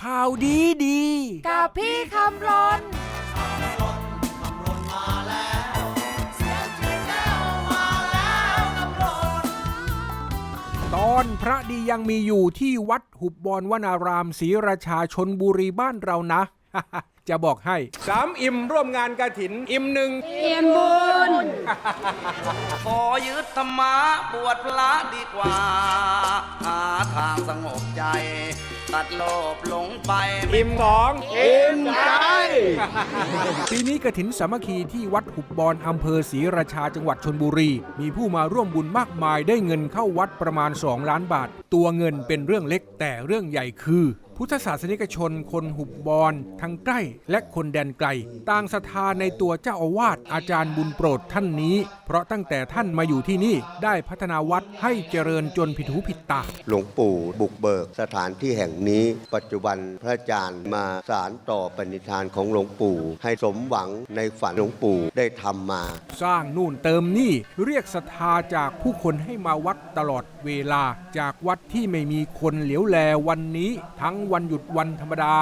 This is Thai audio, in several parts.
ข่าวดีดี กับพี่คำรนตอนพระดียังมีอยู่ที่วัดหุบบอนวนารามศรีราชาชนบุรีบ้านเรานะ จะบอกให้สามอิ่มร่วมงานกระถิน อิ่มหนึ่งขอยึดธรรมะบวชพระดีกว่า หาทางสงบใจ ตัดโลภหลงไปไม่อิ่มสองอิ่มใจปีนี้กระถินสามัคคีที่วัดหุบบอนอำเภอศรีราชาจังหวัดชนบุรี มีผู้มาร่วมบุญมากมายได้เงินเข้าวัดประมาณ 2 ล้านบาท ตัวเงินเป็นเรื่องเล็กแต่เรื่องใหญ่คือ พุทธศาสนิกชน คนหุบบอนทั้งใกล้และคนแดนไกล ต่างศรัทธาในตัวเจ้าอาวาสอาจารย์บุญโปรดท่านนี้ เพราะตั้งแต่ท่านมาอยู่ที่นี่ได้พัฒนาวัดให้เจริญจนผิดหูผิดตา หลวงปู่บุกเบิกสถานที่แห่งนี้ ปัจจุบันพระอาจารย์มาสารต่อปณิธานของหลวงปู่ ให้สมหวังในฝันหลวงปู่ได้ทำมา สร้างนู่นเติมนี่เรียกศรัทธาจากผู้คนให้มาวัดตลอดเวลา จากวัดที่ไม่มีคนเหลียวแลวันนี้ทั้งวันหยุดวันธรรมดา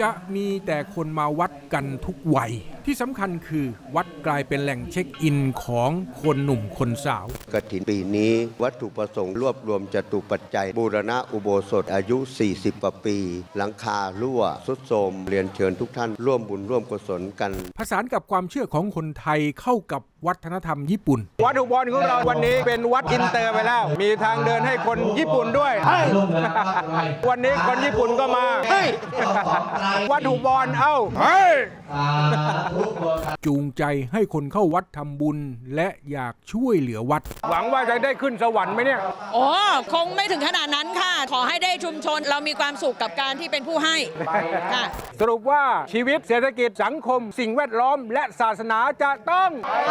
จะมีแต่คนมาวัดกันทุกวัย ที่สำคัญคือวัดกลายเป็นแหล่งเช็คอินของคนหนุ่มคนสาวกฐินปีนี้ วัตถุประสงค์รวบรวมจตุปัจจัย บูรณะอุโบสถอายุ 40กว่าปี หลังคารั่วสุดโทรมเรียนเชิญทุกท่านร่วมบุญร่วมกุศลกัน ผสานกับความเชื่อของคนไทยเข้ากับวัฒนธรรมญี่ปุ่น วัดอุบลของเราวันนี้เป็นวัดอินเตอร์ไปแล้ว มีทางเดินให้คนญี่ปุ่นด้วย วันนี้คนญี่ปุ่นก็มาเฮ้ยวัดอุบลเอ้าเฮ้ยจูงใจให้คนเข้าวัดทำบุญ และอยากช่วยเหลือวัด หวังว่าจะได้ขึ้นสวรรค์ไหมเนี่ยโอ้คงไม่ถึงขนาดนั้นค่ะ ขอให้ได้ชุมชนเรามีความสุขกับการที่เป็นผู้ให้ค่ะสรุปว่าชีวิตเศรษฐกิจสังคม สิ่งแวดล้อมและศาสนาจะต้องไป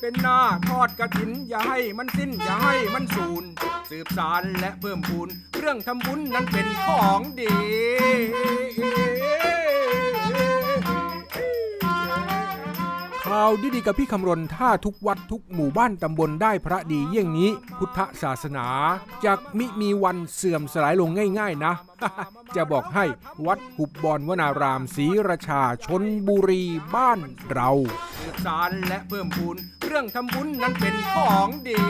เป็นหน้าทอดกระถิน อย่าให้มันสิ้น อย่าให้มันสูญสืบสารและเพิ่มพูนเรื่องทำบุญนั้นเป็นของดี ข่าวดีๆกับพี่คำรณถ้าทุกวัดทุกหมู่บ้านตำบลได้พระดีเยี่ยงนี้ พุทธศาสนาจากมิมีวันเสื่อมสลายลงง่ายๆนะ จะบอกให้วัดหุบบอนวนารามศรีราชาชนบุรีบ้านเราสืบสารและเพิ่มพูนเรื่องทำบุญนั้นเป็นของดี